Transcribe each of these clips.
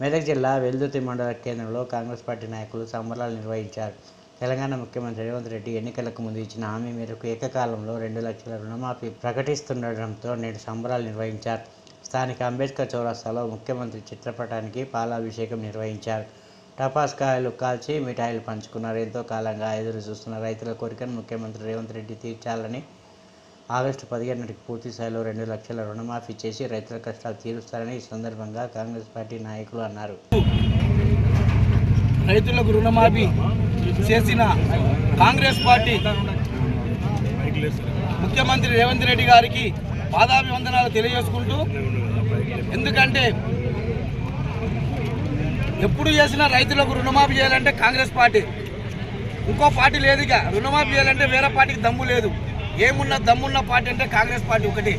మెదక్ జిల్లా వెల్దుర్తి మండల కేంద్రంలో కాంగ్రెస్ పార్టీ నాయకులు సంబరాలు నిర్వహించారు. తెలంగాణ ముఖ్యమంత్రి రేవంత్ రెడ్డి ఎన్నికలకు ముందు ఇచ్చిన హామీ మేరకు ఏకకాలంలో రెండు లక్షల రుణమాఫీ ప్రకటిస్తుండటంతో నేడు సంబరాలు నిర్వహించారు. స్థానిక అంబేద్కర్ చౌరస్తాలో ముఖ్యమంత్రి చిత్రపటానికి పాలాభిషేకం నిర్వహించారు. టపాస్కాయలు కాల్చి మిఠాయిలు పంచుకున్నారు. ఎంతో కాలంగా ఎదురు చూస్తున్న రైతుల కోరికను ముఖ్యమంత్రి రేవంత్ రెడ్డి తీర్చాలని ఆగస్టు పదిహేను నాటికి పూర్తి స్థాయిలో రెండు లక్షల రుణమాఫీ చేసి రైతుల కష్టాలు తీరుస్తారని ఈ సందర్భంగా కాంగ్రెస్ పార్టీ నాయకులు అన్నారు. రైతులకు రుణమాఫీ చేసిన కాంగ్రెస్ పార్టీ ముఖ్యమంత్రి రేవంత్ రెడ్డి గారికి పాదాభివందనాలు తెలియజేసుకుంటూ ఎందుకంటే ఎప్పుడు చేసినా రైతులకు రుణమాఫీ చేయాలంటే కాంగ్రెస్ పార్టీ. ఇంకో పార్టీ లేదుగా రుణమాఫీ చేయాలంటే వేరే పార్టీకి దమ్ము లేదు. ఏమున్న దమ్మున్న పార్టీ అంటే కాంగ్రెస్ పార్టీ ఒకటి.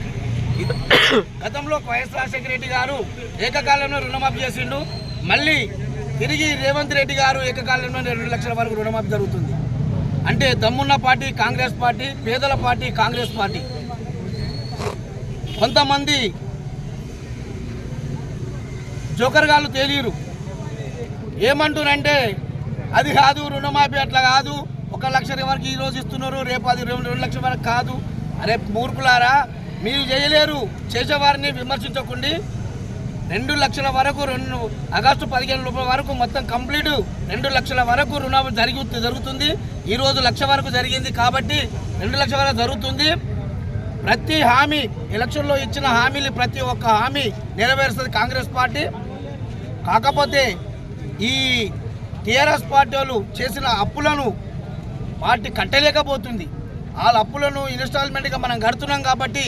గతంలో వైఎస్ రాజశేఖర రెడ్డి గారు ఏకకాలంలో రుణమాఫీ చేసిండు. మళ్ళీ తిరిగి రేవంత్ రెడ్డి గారు ఏకకాలంలో రెండు లక్షల వరకు రుణమాఫీ జరుగుతుంది. అంటే దమ్మున్న పార్టీ కాంగ్రెస్ పార్టీ పేదల పార్టీ కాంగ్రెస్ పార్టీ. కొంతమంది జోకర్గాళ్ళు తేలియరు ఏమంటున్నంటే అది కాదు రుణమాఫీ అట్లా కాదు. ఒక లక్ష వరకు ఈ రోజు ఇస్తున్నారు రేపు అది రెండు రెండు లక్షల వరకు కాదు. అరే మూర్ఖులారా మీరు చేయలేరు. చేసేవారిని విమర్శించకండి రెండు లక్షల వరకు రెండు ఆగస్టు పదిహేను రూపాయల వరకు మొత్తం కంప్లీట్ రెండు లక్షల వరకు రుణం జరిగి జరుగుతుంది. ఈరోజు లక్ష వరకు జరిగింది కాబట్టి రెండు లక్షల వరకు జరుగుతుంది. ప్రతి హామీ ఎలక్షన్లో ఇచ్చిన హామీలు ప్రతి ఒక్క హామీ నెరవేరుస్తుంది కాంగ్రెస్ పార్టీ. కాకపోతే ఈ టీఆర్ఎస్ పార్టీ వాళ్ళు చేసిన అప్పులను వాటిని కట్టలేకపోతుంది. వాళ్ళ అప్పులను ఇన్స్టాల్మెంట్గా మనం కడుతున్నాం కాబట్టి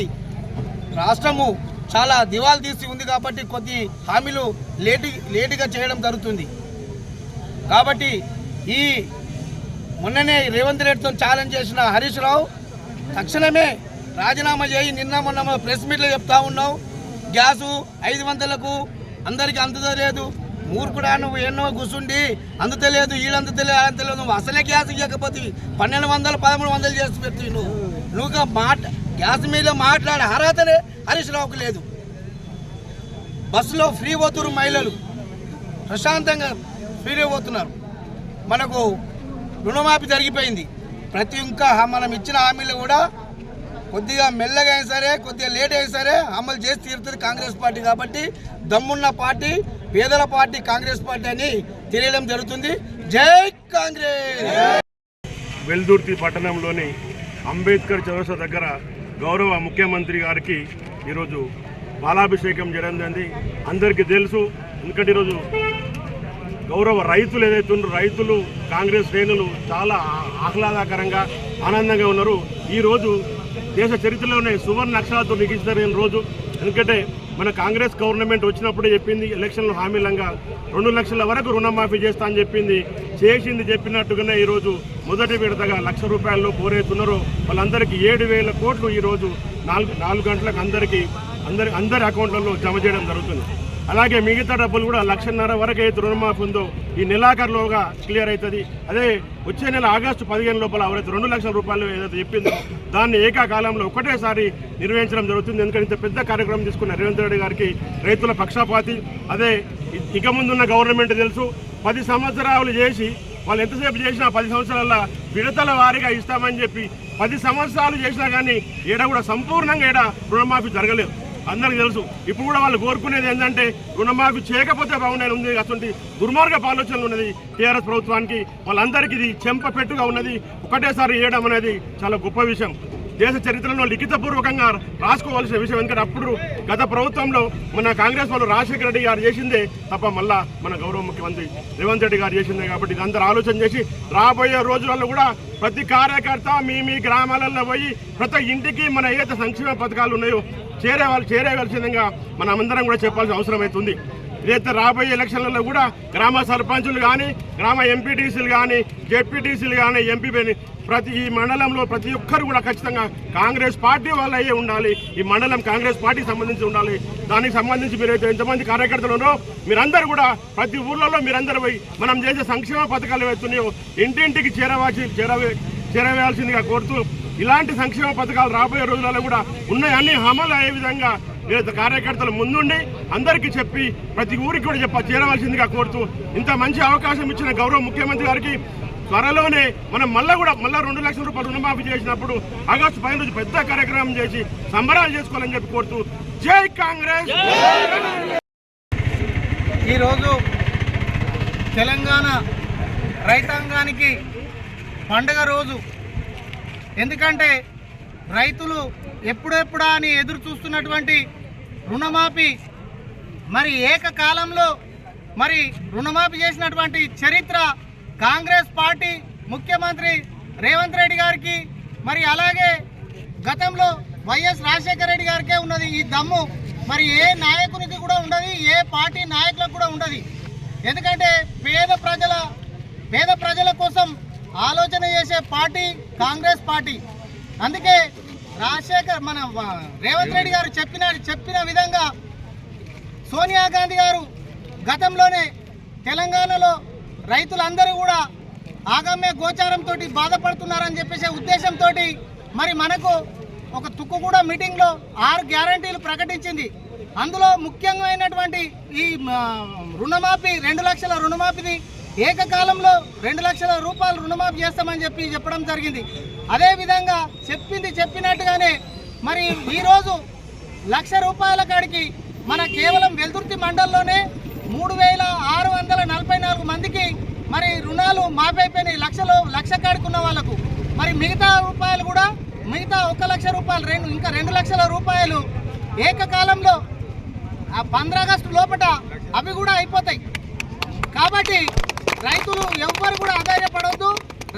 రాష్ట్రము చాలా దివాలు తీసి ఉంది కాబట్టి కొద్ది హామీలు లేటు లేటుగా చేయడం జరుగుతుంది. కాబట్టి ఈ మొన్ననే రేవంత్ రెడ్డితో ఛాలెంజ్ చేసిన హరీష్ రావు తక్షణమే రాజీనామా చేయి నిన్న మొన్న ప్రెస్ మీట్లో చెప్తా ఉన్నావు. గ్యాసు ఐదు వందలకు అందరికీ అందుతలేదు. మూర్ఖుడా నువ్వు ఎన్నో కూర్చుండి అందుతలేదు వీళ్ళు అందుతలేదు తెలియదు నువ్వు అసలే గ్యాస్ ఇవ్వకపోతే పన్నెండు వందలు పదమూడు వందలు చేసి పెట్టి నువ్వు. నువ్వు మాట గ్యాస్ మీద మాట్లాడే అర్హతనే హరీష్ రావుకు లేదు. బస్సులో ఫ్రీ పోతున్నారు మహిళలు. ప్రశాంతంగా ఫ్రీ పోతున్నారు. మనకు రుణమాఫీ జరిగిపోయింది. ప్రతి ఇంకా మనం ఇచ్చిన హామీలు కూడా కొద్దిగా మెల్లగా అయినా సరే కొద్దిగా లేట్ అయినా సరే అమలు చేసి తీరుతుంది కాంగ్రెస్ పార్టీ కాబట్టి దమ్మున్న పార్టీ పేదల పార్టీ కాంగ్రెస్ పార్టీ అని తెలియడం జరుగుతుంది. జై కాంగ్రెస్! వెల్దుర్తి పట్టణంలోని అంబేద్కర్ చౌరస్తా దగ్గర గౌరవ ముఖ్యమంత్రి గారికి ఈరోజు బాలాభిషేకం చేయడం జరిగింది. అందరికీ తెలుసు ఎందుకంటే ఈరోజు గౌరవ రైతులు ఏదైతే ఉన్నారో రైతులు కాంగ్రెస్ శ్రేణులు చాలా ఆహ్లాదకరంగా ఆనందంగా ఉన్నారు. ఈరోజు దేశ చరిత్రలోనే సువర్ణ అక్షరాలతో లిఖించిన రోజు. ఎందుకంటే మన కాంగ్రెస్ గవర్నమెంట్ వచ్చినప్పుడు చెప్పింది ఎలక్షన్లు హామీలంగా రెండు లక్షల వరకు రుణమాఫీ చేస్తా అని చెప్పింది. చేసింది చెప్పినట్టుగానే ఈరోజు మొదటి విడతగా లక్ష రూపాయల్లో పోరేస్తున్నారు. వాళ్ళందరికీ ఏడు వేల కోట్లు ఈరోజు నాలుగు నాలుగు గంటలకు అందరికీ అందరి అందరి అకౌంట్లలో జమ చేయడం జరుగుతుంది. అలాగే మిగతా డబ్బులు కూడా లక్షన్నర వరకు అయితే రుణమాఫీ ఉందో ఈ నెలాఖరులోగా క్లియర్ అవుతుంది. అదే వచ్చే నెల ఆగస్టు పదిహేను లోపల ఎవరైతే రెండు లక్షల రూపాయలు ఏదైతే చెప్పిందో దాన్ని ఏకాకాలంలో ఒకటేసారి నిర్వహించడం జరుగుతుంది. ఎందుకంటే ఇంత పెద్ద కార్యక్రమం తీసుకున్న రేవంత్ రెడ్డి గారికి రైతుల పక్షపాతి. అదే ఇక ముందున్న గవర్నమెంట్ తెలుసు. పది సంవత్సరాలు చేసి వాళ్ళు ఎంతసేపు చేసినా పది సంవత్సరాల విడతల వారీగా ఇస్తామని చెప్పి పది సంవత్సరాలు చేసినా కానీ ఏడా కూడా సంపూర్ణంగా ఏడా రుణమాఫీ జరగలేదు. అందరికీ తెలుసు. ఇప్పుడు కూడా వాళ్ళు కోరుకునేది ఏంటంటే రుణమాఫీ చేయకపోతే బాగుండేది ఉంది. అటువంటి దుర్మార్గపు ఆలోచనలు ఉన్నది టీఆర్ఎస్ ప్రభుత్వానికి. వాళ్ళందరికీ ఇది చెంప పెట్టుగా ఉన్నది. ఒకటేసారి వేయడం అనేది చాలా గొప్ప విషయం. దేశ చరిత్రలో లిఖితపూర్వకంగా రాసుకోవాల్సిన విషయం. ఎందుకంటే అప్పుడు గత ప్రభుత్వంలో మన కాంగ్రెస్ వాళ్ళు రాజశేఖర రెడ్డి గారు చేసిందే తప్ప మళ్ళా మన గౌరవ ముఖ్యమంత్రి రేవంత్ రెడ్డి గారు చేసిందే కాబట్టి ఇదంతా ఆలోచన చేసి రాబోయే రోజులలో కూడా ప్రతి కార్యకర్త మీ మీ గ్రామాలలో పోయి ప్రతి ఇంటికి మన ఏదైతే సంక్షేమ పథకాలు ఉన్నాయో చేరే వాళ్ళు చేరేవలసిందిగా మనమందరం కూడా చెప్పాల్సిన అవసరం అవుతుంది ఇదైతే రాబోయే ఎలక్షన్లలో కూడా గ్రామ సర్పంచులు కానీ గ్రామ ఎంపీటీసీలు కానీ జెడ్పీటీసీలు కానీ ఎంపీ ప్రతి ఈ మండలంలో ప్రతి ఒక్కరు కూడా ఖచ్చితంగా కాంగ్రెస్ పార్టీ వాళ్ళయ్యే ఉండాలి. ఈ మండలం కాంగ్రెస్ పార్టీకి సంబంధించి ఉండాలి. దానికి సంబంధించి మీరు ఎంతమంది కార్యకర్తలు ఉన్నారో మీరందరూ కూడా ప్రతి ఊర్లలో మీరందరూ పోయి మనం చేసే సంక్షేమ పథకాలు ఏవైతున్నాయో ఇంటింటికి చేరవాల్సి చేరవే చేరవేయాల్సిందిగా కోరుతూ ఇలాంటి సంక్షేమ పథకాలు రాబోయే రోజులలో కూడా ఉన్నాయన్ని అమలు అయ్యే విధంగా నేను కార్యకర్తలు ముందుండి అందరికీ చెప్పి ప్రతి ఊరికి కూడా చెప్ప చేరవలసిందిగా కోరుతూ ఇంత మంచి అవకాశం ఇచ్చిన గౌరవ ముఖ్యమంత్రి గారికి త్వరలోనే మనం మళ్ళీ కూడా మళ్ళీ రెండు లక్షల రూపాయలు రుణమాఫీ చేసినప్పుడు ఆగస్టు పదిహేను రోజు పెద్ద కార్యక్రమం చేసి సంబరాలు చేసుకోవాలని చెప్పి కోరుతూ జై కాంగ్రెస్! ఈరోజు తెలంగాణ రైతాంగానికి పండగ రోజు. ఎందుకంటే రైతులు ఎప్పుడెప్పుడా అని ఎదురు చూస్తున్నటువంటి రుణమాఫీ. మరి ఏకకాలంలో మరి రుణమాఫీ చేసినటువంటి చరిత్ర కాంగ్రెస్ పార్టీ ముఖ్యమంత్రి రేవంత్ రెడ్డి గారికి మరి అలాగే గతంలో వైఎస్ రాజశేఖర రెడ్డి గారికే ఉన్నది ఈ దమ్ము. మరి ఏ నాయకునికి కూడా ఉండదు ఏ పార్టీ నాయకులకు కూడా ఉండదు. ఎందుకంటే పేద ప్రజల పేద ప్రజల కోసం ఆలోచన చేసే పార్టీ కాంగ్రెస్ పార్టీ. అందుకే రాజశేఖర్ మన రేవంత్ రెడ్డి గారు చెప్పిన చెప్పిన విధంగా సోనియా గాంధీ గారు గతంలోనే తెలంగాణలో రైతులందరూ కూడా ఆగమ్య గోచారంతో బాధపడుతున్నారని చెప్పేసే ఉద్దేశంతో మరి మనకు ఒక తుక్కుగూడ మీటింగ్లో ఆరు గ్యారంటీలు ప్రకటించింది. అందులో ముఖ్యమైనటువంటి ఈ రుణమాఫీ రెండు లక్షల రుణమాఫీని ఏకకాలంలో రెండు లక్షల రూపాయలు రుణమాఫీ చేస్తామని చెప్పి చెప్పడం జరిగింది. అదేవిధంగా చెప్పింది చెప్పినట్టుగానే మరి ఈరోజు లక్ష రూపాయల కాడికి మన కేవలం వెల్దుర్తి మండలంలోనే మూడు వేల ఆరు వందల నలభై నాలుగు మందికి మరి రుణాలు మాఫైపోయినాయి లక్షలు లక్ష కాడికి ఉన్న వాళ్ళకు. మరి మిగతా రూపాయలు కూడా మిగతా ఒక లక్ష రూపాయలు రెండు ఇంకా రెండు లక్షల రూపాయలు ఏకకాలంలో ఆ పంద్ర లోపల అవి కూడా అయిపోతాయి. రైతులు ఎవ్వరు కూడా ఆధారపడవద్దు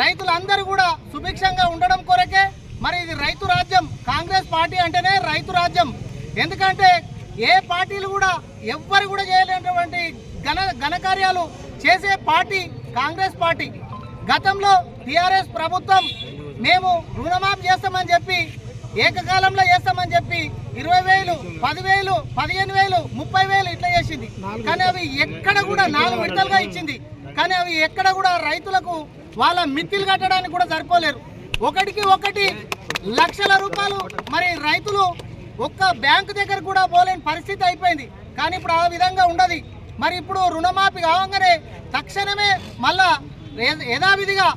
రైతులందరూ కూడా సుభిక్షంగా ఉండడం కొరకే. మరి ఇది రైతు రాజ్యం కాంగ్రెస్ పార్టీ అంటేనే రైతు రాజ్యం. ఎందుకంటే ఏ పార్టీలు కూడా ఎవ్వరు కూడా చేయలేనటువంటి ఘన ఘనకార్యాలు చేసే పార్టీ కాంగ్రెస్ పార్టీ. గతంలో టిఆర్ఎస్ ప్రభుత్వం మేము రుణమాఫీ చేస్తామని చెప్పి ఏకకాలంలో చేస్తామని చెప్పి ఇరవై వేలు పదివేలు పదిహేను వేలు ముప్పై వేలు ఇట్లా చేసింది. కానీ అవి ఎక్కడ కూడా నాలుగు విడతలుగా ఇచ్చింది. కానీ అవి ఎక్కడ కూడా రైతులకు వాళ్ళ మిత్తిలు కట్టడానికి కూడా సరిపోలేరు. ఒకటికి ఒకటి లక్షల రూపాయలు మరి రైతులు ఒక్క బ్యాంకు దగ్గర కూడా పోలేని పరిస్థితి అయిపోయింది. కానీ ఇప్పుడు ఆ విధంగా ఉండదు. మరి ఇప్పుడు రుణమాఫీ కావంగానే తక్షణమే మళ్ళా యథావిధిగా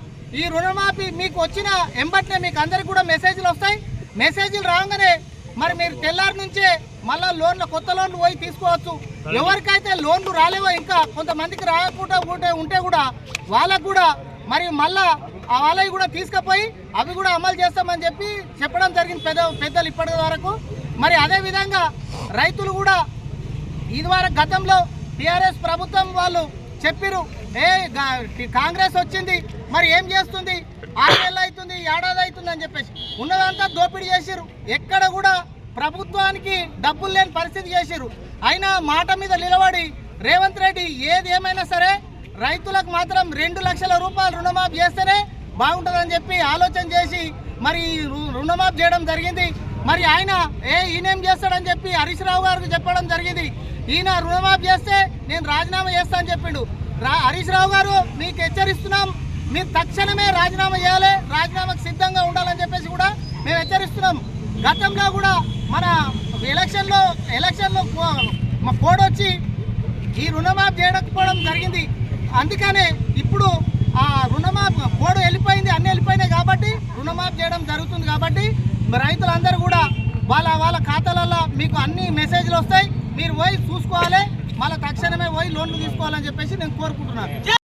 ఈ రుణమాఫీ మీకు వచ్చిన ఎంబట్నే మీకు అందరికి కూడా మెసేజ్లు వస్తాయి. మెసేజ్లు రాగానే మరి మీరు తెల్లారి నుంచే మళ్ళా లోన్లు కొత్త లోన్లు పోయి తీసుకోవచ్చు. ఎవరికైతే లోన్లు రాలేవో ఇంకా కొంతమందికి రాకుండా ఉంటే ఉంటే కూడా వాళ్ళకు కూడా మరి మళ్ళా ఆ వాళ్ళవి కూడా తీసుకుపోయి అవి కూడా అమలు చేస్తామని చెప్పి చెప్పడం జరిగింది పెద్ద పెద్దలు ఇప్పటి వరకు. మరి అదే విధంగా రైతులు కూడా ఇదివరకు గతంలో టీఆర్ఎస్ ప్రభుత్వం వాళ్ళు చెప్పిరు ఏ కాంగ్రెస్ వచ్చింది మరి ఏం చేస్తుంది? ఆరు నెలలు అవుతుంది ఏడాది అవుతుంది అని చెప్పేసి. ఉన్నదంతా దోపిడీ చేసిరు ఎక్కడ కూడా ప్రభుత్వానికి డబ్బులు లేని పరిస్థితి చేసిరు అయినా మాట మీద నిలబడి రేవంత్ రెడ్డి ఏది ఏమైనా సరే రైతులకు మాత్రం రెండు లక్షల రూపాయలు రుణమాఫీ చేస్తేనే బాగుంటుందని చెప్పి ఆలోచన చేసి మరి ఈ రు- రుణమాఫీ చేయడం జరిగింది. మరి ఆయన ఏ ఈయనేం చేస్తాడని చెప్పి హరీష్ రావు గారికి చెప్పడం జరిగింది. ఈయన రుణమాఫీ చేస్తే నేను రాజీనామా చేస్తా అని చెప్పిండు. రా హరీష్ రావు గారు మీకు హెచ్చరిస్తున్నాం. మీరు తక్షణమే రాజీనామా చేయాలి. రాజీనామాకు సిద్ధంగా ఉండాలని చెప్పేసి కూడా మేము హెచ్చరిస్తున్నాం. గతంలో కూడా మన ఎలక్షన్లో ఎలక్షన్లో మా కోడ్ వచ్చి ఈ రుణమాఫీ చేయకపోవడం జరిగింది. అందుకనే ఇప్పుడు ఆ రుణమాఫీ కోడ్ వెళ్ళిపోయింది అన్ని వెళ్ళిపోయినాయి కాబట్టి రుణమాఫీ చేయడం జరుగుతుంది కాబట్టి రైతులందరూ కూడా వాళ్ళ వాళ్ళ ఖాతాలలో మీకు అన్ని మెసేజ్లు వస్తాయి. మీరు పోయి చూసుకోవాలి. మళ్ళీ తక్షణమే పోయి లోన్లు తీసుకోవాలని చెప్పేసి నేను కోరుకుంటున్నాను.